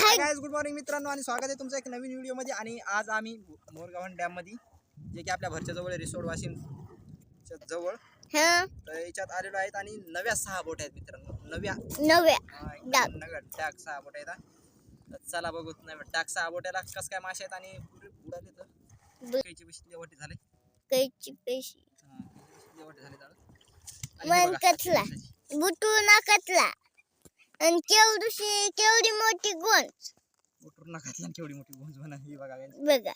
Hi guys good morning मित्रांनो आणि स्वागत आहे तुमचं एक नवीन व्हिडिओमध्ये आणि आज आम्ही मोरगावन डॅममध्ये जे की आपल्या भरच्या जवळ रिसोड वाशिम जवळ. हा. तर याच्यात आलेलो आहेत आणि नव्या सहा बोट आहेत मित्रांनो. नव्या. नव्या. एकदम डाक. नव्या डाक सहा बोट आहेत चला बघू नव्या डाक सहा बोट्याला कस काय मासे आहेत आणि उडाले तर? कैची वाटी झाले. कैची पेशी. झाले मन कचला. बुटू ना कचला. आणि केवढीशी केवढी मोठी गोंज. नाकातला आणि केवढी मोठी गुंज म्हणा ही बघा guys. बघा.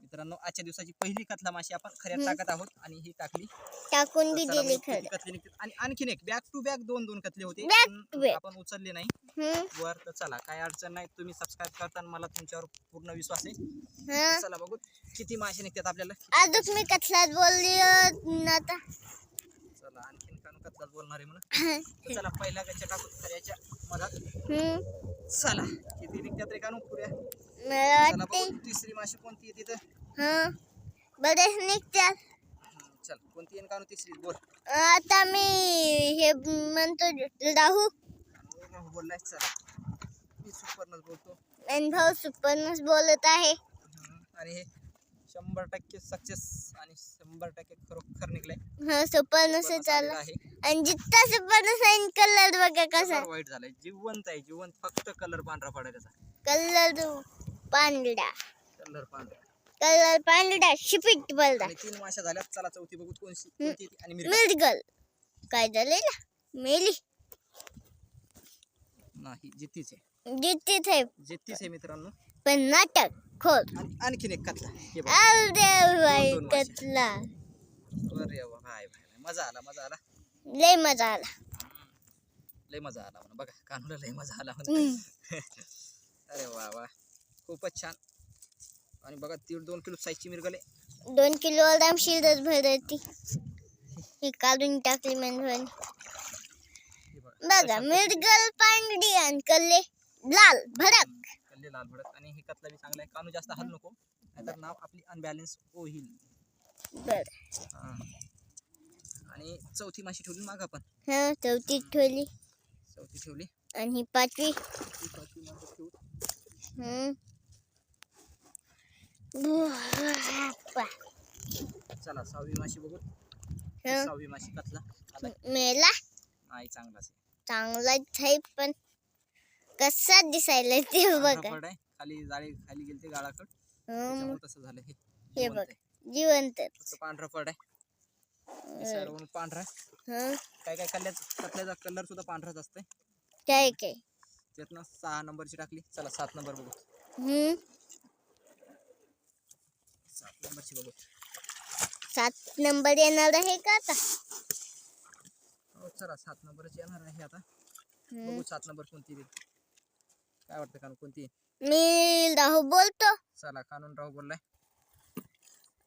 मित्रांनो आजच्या दिवसाची पहिली कतला माशी आपण खऱ्यात हम्म. टाकत आहोत आणि ही टाकली. टाकून बी चला दिली बघू किती खरं कतले निघतात. आणि आणखीन एक बॅक टू बॅक दोन दोन कतले होते. Back पण to back. आपण उचलले नाही. हम्म. वर तर चला काय अडचण नाही. तुम्ही सबस्क्राईब करताना मला तुमच्यावर पूर्ण विश्वास आहे. हा. चला बघू किती मासे निघतात आपल्याला. अजून मी कचलाच बोलली अं, आता चला आणखीन कान कतलाच बोलणार आहे म्हणून. चला पहिला गच्च्या टाकू खऱ्याच्या मधात. चला किती निघतात रे कानू पुऱ्या? चला बघू तिसरी माशी कोणती आहे तिथं. हा. बरेच निघतात चल कोणती आहे कानू तिसरी? बोल. आता मी हे म्हणतो राहू. कानू बोललाय चला. मी सुपरनच बोलतो. आणि भाऊ सुपरनच बोलत आहे. आणि हे शंभर टक्के सक्सेस आणि शंभर टक्के खरोखर निघलाय. हा सुपरनच सुपरनच चालू आलेला आहे. आणि जित्ता सुपरनस आहे कलर बघा कसा. वाईट झालाय. जिवंत आहे जिवंत. फक्त कलर पांढरा पडाय त्याचा. कलर पांढरा. कलर पांढरा. कलर पांढरा शिपिट बोलता. आणि तीन माशा झाल्यात. चला चौथी बघू कोणती कोणती ती आणि मिरगा मिरगल. काय झालेला मेली. नाही जित्तीच आहे. जित्तीच आहे. जित्तीच आहे मित्रांनो. पण नाटक. खोल. आणि आणखीन एक कथला हे बघ. अरे बाई दोन मासे. कतला. अरे वा, भाय भाय भाय. मजा आला मजा आला. लय मजा आला. लय मजा आला म्हणा बघा कानूला लय मजा आला म्हणा हम्म. अरे वा वा. खूपच छान. आणि बघा दीड दोन किलो साईजची मिरगल दोन किलो दाम शिरच भरती. ही काढून टाकली बघा बघा मिरगल पांढरी आणि कल्ले लाल भडक. कल्ले लाल भडक. आणि हे कतला बी चांगला आहे. कानू जास्त हल नको. नाहीतर नाव आपली अनबॅलन्स होईल. आणि चौथी माशी ठेवली माग आपण. हा चौथी ठेवली. चौथी ठेवली. आणि ही पाचवी ठेवू. चला सहावी माशी बघू. हं. सहावी माशी कतला. मेला. नाही चांगलाच चांगलाच आहे पण कसा दिसायला ते बघा. आहे खाली जाळी खाली गेली गाळाकड. त्याच्यामुळे तसं झालं हे. हे जिवंत बघ आहे. जिवंत. फक्त पांढरा पड आहे. पांढरा आहे. हं? काय काय कल्ल्याच कतल्याचा कलर सुद्धा पांढराच असतंय. काय काय? त्यातनं सहा नंबरची टाकली. चला सात नंबर बघू. हम्म. सात नंबरची बघू. सात नंबर येणार आहे का आता? हो चला सात नंबरची येणार आहे आता. हम्म. बघू सात नंबर कोणती देईल काय वाटतं कानून कोणती? मी राहू बोलतो. चला कानून राव बोललाय.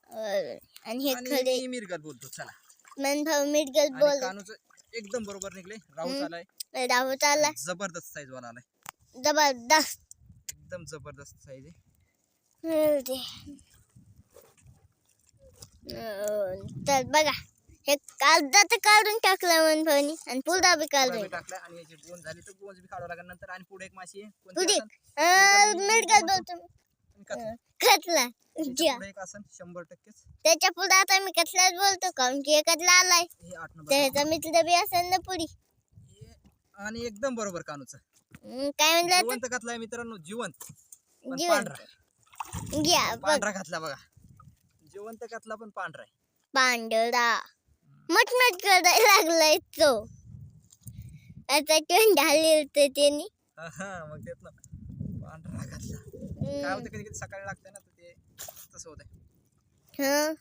अं, आणि हे आणि खरे मी मिरगत बोलतो चला. मन भाऊ आणि बोल कानूचं एकदम बरोबर निघले राहू. चालाय. राहू चाला जबरदस्त साईज वाला आलाय जबरदस्त. एकदम जबरदस्त साईज आहे. अं, तर बघा. कागदात काढून टाकलं मन भाऊनी. आणि पुढा बी पुढं काढून बी टाकलाय आणि याची गोंज झाली तर गोंज बी काढावं लागेल. नंतर आणि पुढे एक माशी आहे. कोणती पुढे बोलतो तुम्ही. कतला त्याच्या. पुढे एक शंभर टक्केच. त्याच्या पुढे आता मी कतलाच बोलतो काऊन की एकच आलाय. हे आठ नंबर त्याचा मित्र बी असेल ना पुढी. आणि एकदम बरोबर कानूचं. काय म्हणलं? जिवंत घातलाय मित्रांनो जिवंत. पण. पांढरा घ्या बघ. पांढरा घातला बघा. जिवंत घातला पण पांढरा आहे. पांढरा. मटमट करायला लागलाय तो. आता तोंड होतं त्यांनी. हा, मग तेच ना. पांढरा घातला. काय होतं कधी कधी सकाळी लागतं ना तर ते तसं होतंय. हं?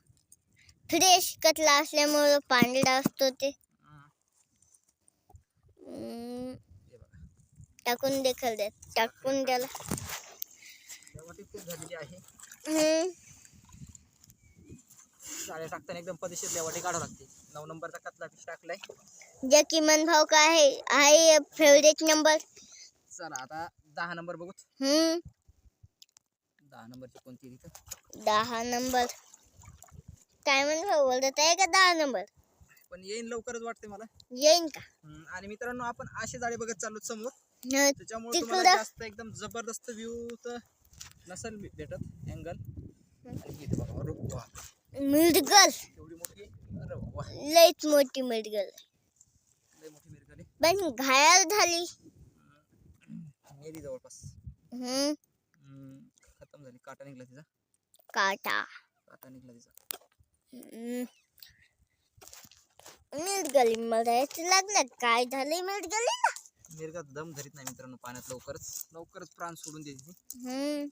फ्रेश कतला असल्यामुळं पांढरा असतो ते. हे बघा. टाकून देखल द्या टाकून द्याला झालेली आहे. जाळ्या टाकताना एकदम पदेशीर लेवाटी काढावं लागते. नऊ नंबरचा कतला पीस टाकलाय. ज्या किमान भाव काय आहे आहे फेवरेट नंबर चला आता दहा नंबर बघू हम्म. दहा नंबरची कोणती दहा नंबर. काय म्हणून भाऊ बोलत आहे का दहा नंबर? पण येईन लवकरच वाटते मला. येईन का? हम्म, आणि मित्रांनो आपण असे जाळे बघत चाललो समोर. न- त्याच्यामुळे तिकडं- जास्त एकदम जबरदस्त व्ह्यू तर नसेल भे- भेटत. अँगल आणि इथे बघा मिरगल एवढी मोठी मिरगल पण घायल झाली. मेली जवळपास हम्म खतम झाली काटा. निघला तिचा काटा काटा निघला तिचा. मिरगली मरायच लागलं काय झालंय मिरगलीला मिरगा दम धरीत नाही मित्रांनो पाण्यात लवकरच लवकरच प्राण सोडून देते ती. हम्म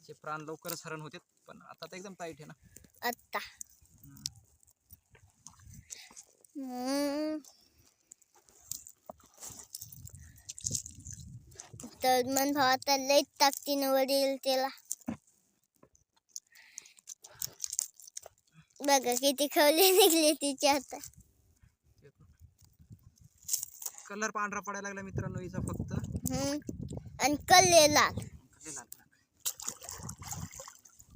तिचे प्राण लवकरच हरण होते पण आता तर एकदम टाईट आहे ना. हम्म. तर मन भाव आता लई ताकदीनं वडील त्याला. बघा किती खवले निघले तिचे आता. कलर पांढरा पडायला लागला मित्रांनो हिचा फक्त. हम्म. आणि कल्ले लाल.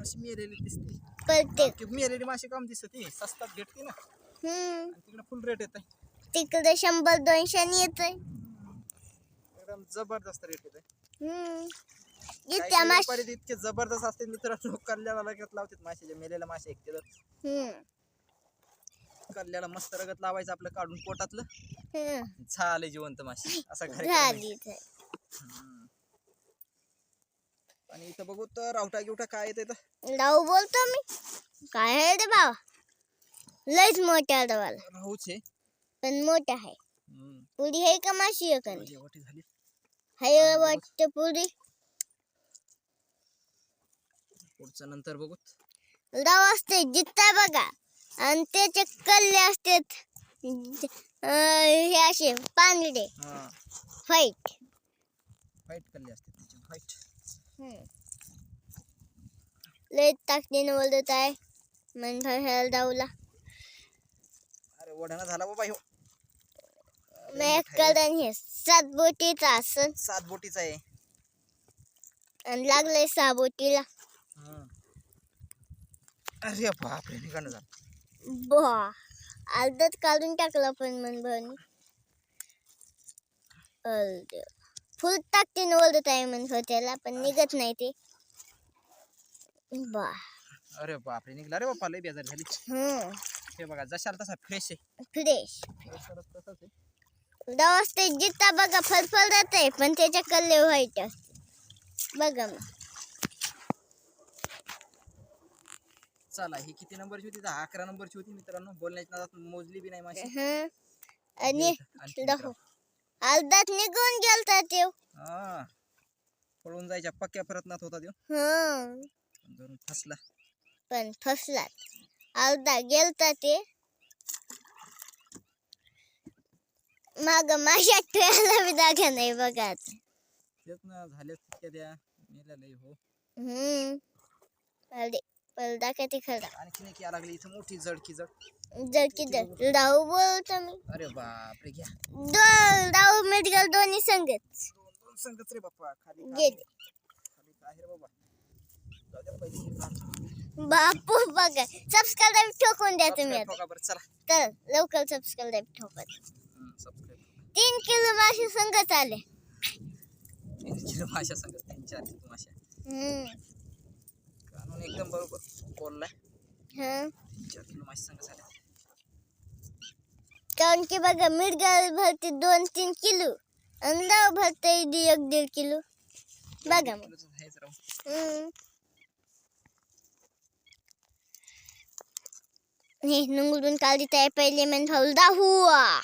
माशी मेलेली दिसते. ती मेलेली माशी काम दिसते स्वस्तात भेटते ना. हम्म. तिकडे फुल रेट येत आहे तिकडे शंभर दोनशे येतोय. एकदम जबरदस्त रेट येत आहे हम्म. काही जित्या काही माश व्यापारी तर इतके जबरदस्त असते मित्रांनो कल्ल्याला लगत लावतात माशाच्या मेलेल्या मासे ऐकते तर हम्म. कल्ल्याला मस्त रगत लावायचं आपलं काढून पोटातलं. हम्म. झाले जिवंत माशी असा घरी झाली. आणि इथं बघू तर रावटा गिवटा काय येते लावू बोलतो मी. काय आहे रे बाबा? लयच मोठ्या डवाला राहूच आहे. पण मोठा आहे. हम्म. पुरी आहे का माशी आहे का नाही? झाली. वाटतं पुरी. पुढचं नंतर बघू राव असते जित्ता बघा. आणि त्याचे कल्ले असतात अं, हे असे पांगडे हा. व्हाईट फाईट कल्ली असते त्याची. फाईट लय ताकदीने बोलत आहे मन भरायला डावला अरे ओढाना झाला बाबा ह्यो. माझ्याकडं हे सात बोटीचा असन. सात बोटीचा आहे. आणि लागलंय सहा बोटीला. हम्म. अरे बापरे निघाणं झालं. बा अर्धच काढून टाकला पण मन अर्ध फुल ताकदीने बोलत आहे मन भाऊ त्याला पण निघत नाही ते. बा. अरे बापरे निघला. रे बापा लय बेजार झाली. हम्म. हे बघा जशाला तसा फ्रेश आहे. फ्रेश तसाच आहे. असते जिता बघा फलफल जात आहे पण त्याच्या कल्ले व्हाईट असते बघा मग. चला ही किती नंबरची होती? दहा अकरा नंबरची होती मित्रांनो. बोलण्याच्या नादात मोजली बी नाही माझी हं. आणि अर्धात निघून गेलता ते हा. पळून जायच्या पक्क्या प्रयत्नात होता तो हं. धरून फसला. पण फसलात अर्धा गेलता ते. माग माझ्या ठेवायला बी जागा नाही बघा आता. तेच ना झाले तितक्या द्या मेल्या लय हो. हम्म. अरे पण दाखवते खरं आणखीन एक या लागली. इथं मोठी जडकी जड. जर की जर. राहू बोलतो मी. अरे बापरे घ्या. दोन राहू मेडिकल दोन्ही संगत. दोन दोन संगच रे बाप्पा खाली काय- गेले खाली काय आहे रे बाबा जाऊ द्या हे. बापू बघा. सबस्क्राईब ठोकून द्या तुम्ही Subscribe आता. ठोका बरं चला. तर लवकर सबस्क्राईब ठोका. सबस्क्राईब तीन किलो मासे संगत आले. तीन किलो माशा सांगत तीन चार किलो माशा हम्म. कानून एकदम बरोबर बोललाय. हं? तीन चार किलो सांगत कारण की बघा मिरगाळ भरते दोन तीन किलो आणि लाव भरते दी एक दीड किलो. बघा मग किलोचं आहेच राहू हम्म. हे नुंगडून काढली त्या पहिले मन भाऊ दाहुआ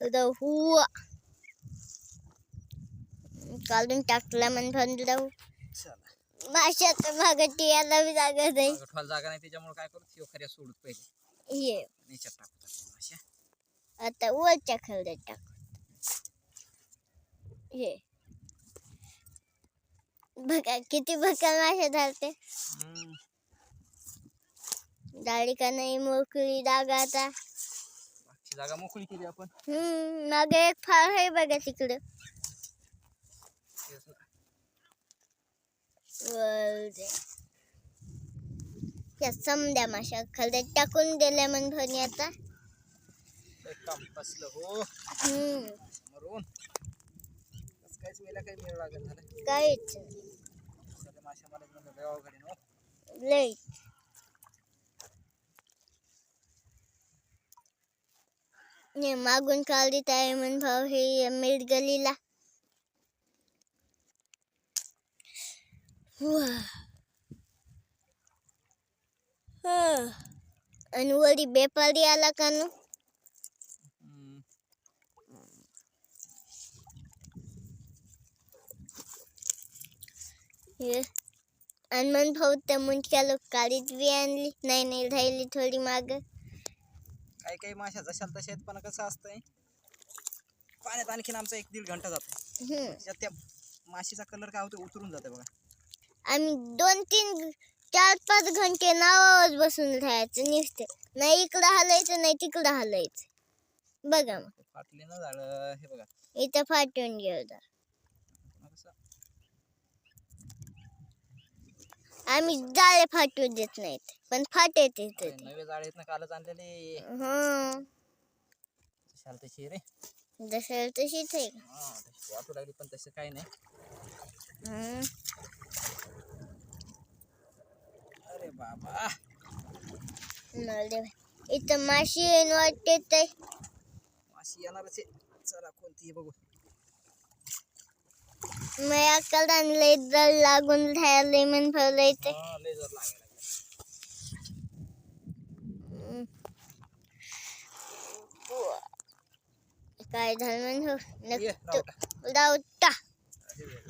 दाहुआ काढून टाकला मन भाऊ दाहू चला. माशात भागटी याला बी जागा नाही. मागं ठेवायला जागा नाही त्याच्यामुळे काय करू? ह्यो खऱ्या सोडूत पहिले. ये. याच्यात टाकू टाकू माश्या आता वरच्या खरड्यात टाक हे बघा किती बकल मासे धरते. दाढी का नाही मोकळी जागा आता जागा मोकळी केली आपण हम्म मागे एक फाळ आहे बघा तिकडं तेच ना. वर दे. या समद्या माशा खाली टाकून दिल्या म्हण भरणी आता. हो. काहीच हो. लई ने मागून काढीत आहे म्हण भाऊ हे मीठ गलीला. वा. आणि का नु? हम्म. हे. आणि मग भाऊ त्या मुंडक्या लोक काढीत बी आणली. नाही नाही राहिली थोडी माग. काही काही माशा जशाल तशा पण कसं असतंय पाण्यात आणखीन आमचा एक दीड घंटा जातो. त्या माशीचा कलर काय होतो उतरून जाते बघा. आम्ही दोन तीन चार पाच घंटे नावावर बसून राहायचं नुसते. नाही इकडं हलायचं नाही तिकडं हलायचं. बघा मग. फाटले ना झाडं हे बघा. इथं फाटून गेलं आम्ही जाळे फाटू देत नाहीत पण फाटे ते नवे जाळे आहेत ना कालच आणलेले. हं. तशी रे. जसं तशीच आहे. तशी वाटू लागली पण तसं काही नाही हं. अरे बाबा. इथं माशी येऊन वाटते ते माशी येणारच आहे चला कोणती बघू मी अक्कल लय जळ लागून राहिले हा, लय जोर लागायला लागला. हं. काय झालं म्हण ये, नक्की रावटा. रावटा अरे वे.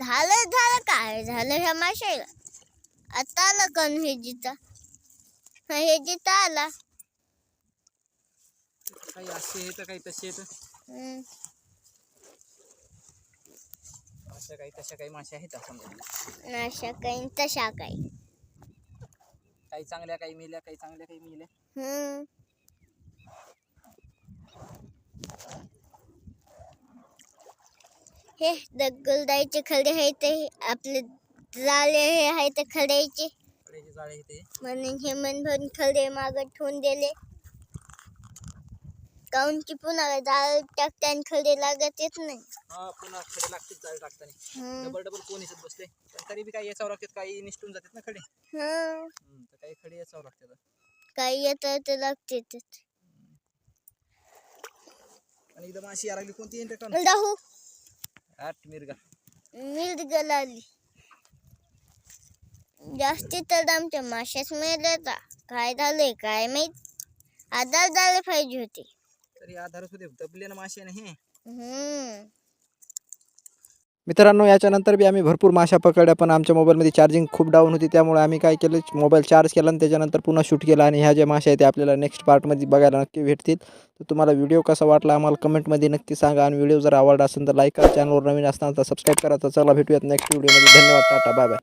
झालं झालं काय झालं ह्या माशाला? आता आलं कण हे जिता हा जिता आला. काही असे आहेत काही तसे हम्म. अशा काही तशा काही मासे आहेत असं म्हणून. अशा काही तशा काही. काही चांगल्या काही मिल्या काही चांगल्या काही मिल्या. हम्म. हे। दगलदाईचे खडे आहे ते आपले जाळे हे आहे ते खड्याचे कडेचे जाळे आहेत ते म्हणून हे मन भरून खडे माग ठेवून दिले काऊन की पुन्हा जाळ टाकते आणि खडे लागत येत नाही हा पुन्हा खडे लागतील जाळे टाकताना हम्म. डबल डबल कोण पण तरी बी काही याच्यावर लागतात काही निष्ठून जातात ना खडे। हं. काही खडे याच्यावर लागतात काही ते आणि एकदम अशी लागली कोणती आठ मिरगा. मिरग लागली जास्ती तर आमच्या माशाच मिळाल्या काय झालंय काय माहीत? आधार झाले पाहिजे होते. तरी आधारच होते दबले ना मासे ना हे. हम्म. मित्रांनो याच्यानंतर बी आम्ही भरपूर माशा पकडल्या पण आमच्या मोबाईलमध्ये चार्जिंग खूप डाऊन होती. त्यामुळे आम्ही काय केलं मोबाईल चार्ज केला आणि त्याच्यानंतर पुन्हा शूट केला आणि ह्या ज्या माशा आहेत त्या आपल्याला नेक्स्ट पार्टमध्ये बघायला नक्की भेटतील. तर तुम्हाला व्हिडिओ कसा वाटला आम्हाला कमेंटमध्ये नक्की सांगा आणि व्हिडिओ जर आवडला असेल तर लाईक करा. चॅनलवर नवीन असताना तर सबस्क्राईब करा. तर चला भेटूयात नेक्स्ट व्हिडिओमध्ये धन्यवाद टाटा बाय बाय